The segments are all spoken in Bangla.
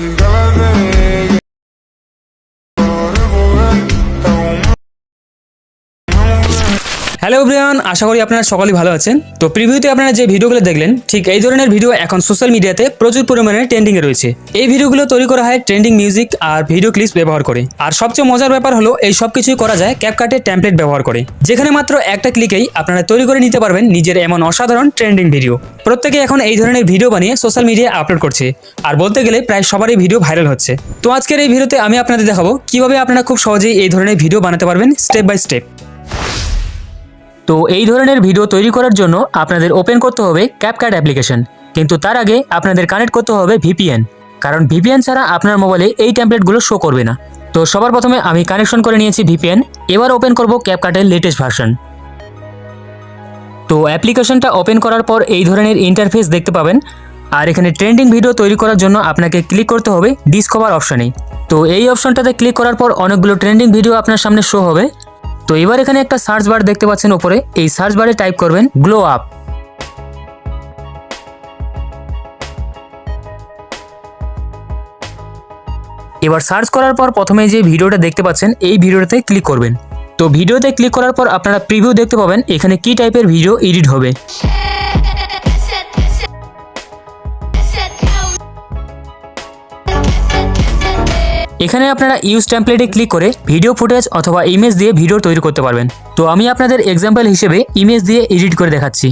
you got me. Hello Brian আশা করি আপনারা সকলেই ভালো আছেন। তো প্রিভিউতে আপনারা যে ভিডিওগুলো দেখলেন, ঠিক এই ধরনের ভিডিও এখন সোশ্যাল মিডিয়াতে প্রচুর পরিমাণে ট্রেন্ডিংয়ে রয়েছে। এই ভিডিওগুলো তৈরি করা হয় ট্রেন্ডিং মিউজিক আর ভিডিও ক্লিপস ব্যবহার করে। আর সবচেয়ে মজার ব্যাপার হলো, এই সব কিছুই করা যায় ক্যাপকাটের টেমপ্লেট ব্যবহার করে। যেখানে মাত্র একটা ক্লিকেই আপনারা তৈরি করে নিতে পারবেন নিজের এমন অসাধারণ ট্রেন্ডিং ভিডিও প্রত্যেকে এখন এই ধরনের ভিডিও বানিয়ে সোশ্যাল মিডিয়ায় আপলোড করছে। আর বলতে গেলে প্রায় সবারই ভিডিও ভাইরাল হচ্ছে। তো আজকের এই ভিডিওতে আমি আপনাদের দেখাবো, কীভাবে আপনারা খুব সহজেই এই ধরনের ভিডিও বানাতে পারবেন স্টেপ বাই স্টেপ তো এই ধরনের ভিডিও তৈরি করার জন্য আপনাদের ওপেন করতে হবে ক্যাপকাট অ্যাপ্লিকেশন কিন্তু তার আগে আপনাদের কানেক্ট করতে হবে ভিপিএন কারণ ভিপিএন ছাড়া আপনার মোবাইলে এই ট্যাম্পলেটগুলো শো করবে না। তো সবার প্রথমে আমি কানেকশন করে নিয়েছি ভিপিএন এবার ওপেন করব ক্যাপকাটের লেটেস্ট ভার্সন তো অ্যাপ্লিকেশনটা ওপেন করার পর এই ধরনের ইন্টারফেস দেখতে পাবেন। আর এখানে ট্রেন্ডিং ভিডিও তৈরি করার জন্য আপনাকে ক্লিক করতে হবে ডিসকভার অপশানে তো এই অপশনটাতে ক্লিক করার পর অনেকগুলো ট্রেন্ডিং ভিডিও আপনার সামনে শো হবে। তো এবার এখানে একটা সার্চ বার দেখতে পাচ্ছেন ওপরে এই সার্চ বারে টাইপ করবেন গ্লো আপ এবার সার্চ করার পর প্রথমে যে ভিডিওটা দেখতে পাচ্ছেন, এই ভিডিওটাতে ক্লিক করবেন। তো ভিডিওতে ক্লিক করার পর আপনারা প্রিভিউ দেখতে পাবেন, এখানে কি টাইপের ভিডিও এডিট হবে। এখানে আপনারা ইউজ টেমপ্লেটে ক্লিক করে ভিডিও ফুটেজ অথবা ইমেজ দিয়ে ভিডিও তৈরি করতে পারবেন। তো আমি আপনাদের এক্সাম্পল হিসেবে ইমেজ দিয়ে এডিট করে দেখাচ্ছি।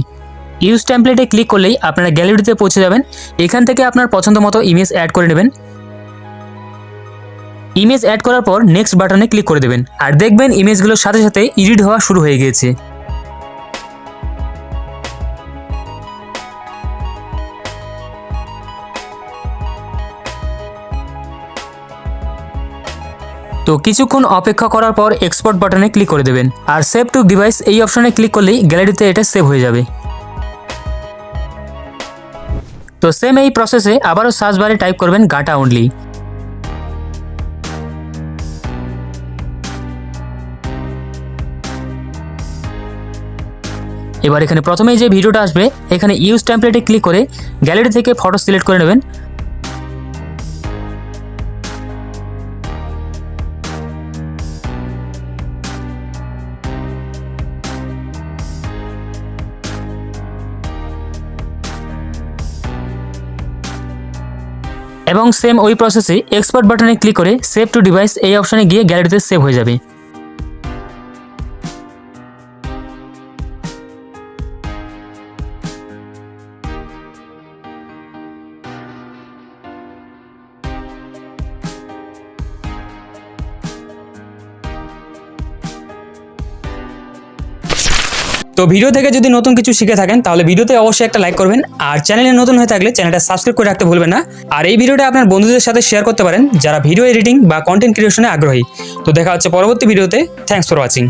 ইউজ টেমপ্লেটে ক্লিক করলেই আপনারা গ্যালারিতে পৌঁছে যাবেন। এখান থেকে আপনার পছন্দ মতো ইমেজ অ্যাড করে নেবেন। ইমেজ অ্যাড করার পর নেক্সট বাটনে ক্লিক করে দেবেন। আর দেখবেন ইমেজগুলোর সাথে সাথে এডিট হওয়া শুরু হয়ে গিয়েছে। তো কিছুক্ষণ অপেক্ষা করার পর এক্সপোর্ট বাটনে ক্লিক করে দেবেন। আর সেভ টু ডিভাইস এই অপশনে ক্লিক করলেই গ্যালারিতে এটা সেভ হয়ে যাবে। তো সেম এই প্রসেসে আবারও সার্চ বারে টাইপ করবেন গাটা অনলি এবার এখানে প্রথমেই যে ভিডিওটা আসবে, এখানে ইউজ টেমপ্লেটে ক্লিক করে গ্যালারি থেকে ফটো সিলেক্ট করে নেবেন। এবং সেম ওই প্রসেসে এক্সপার্ট বাটনে ক্লিক করে সেভ টু ডিভাইস এই অপশানে গিয়ে গ্যালারিতে সেভ হয়ে যাবে। তো ভিডিও থেকে যদি নতুন কিছু শিখে থাকেন, তাহলে ভিডিওতে অবশ্যই একটা লাইক করবেন। আর চ্যানেলে নতুন হয়ে থাকলে চ্যানেলটা সাবস্ক্রাইব করে রাখতে ভুলবেন না। আর এই ভিডিওটা আপনার বন্ধুদের সাথে শেয়ার করতে পারেন, যারা ভিডিও এডিটিং বা কন্টেন্ট ক্রিয়েশনে আগ্রহী। তো দেখা হচ্ছে পরবর্তী ভিডিওতে থ্যাংকস ফর ওয়াচিং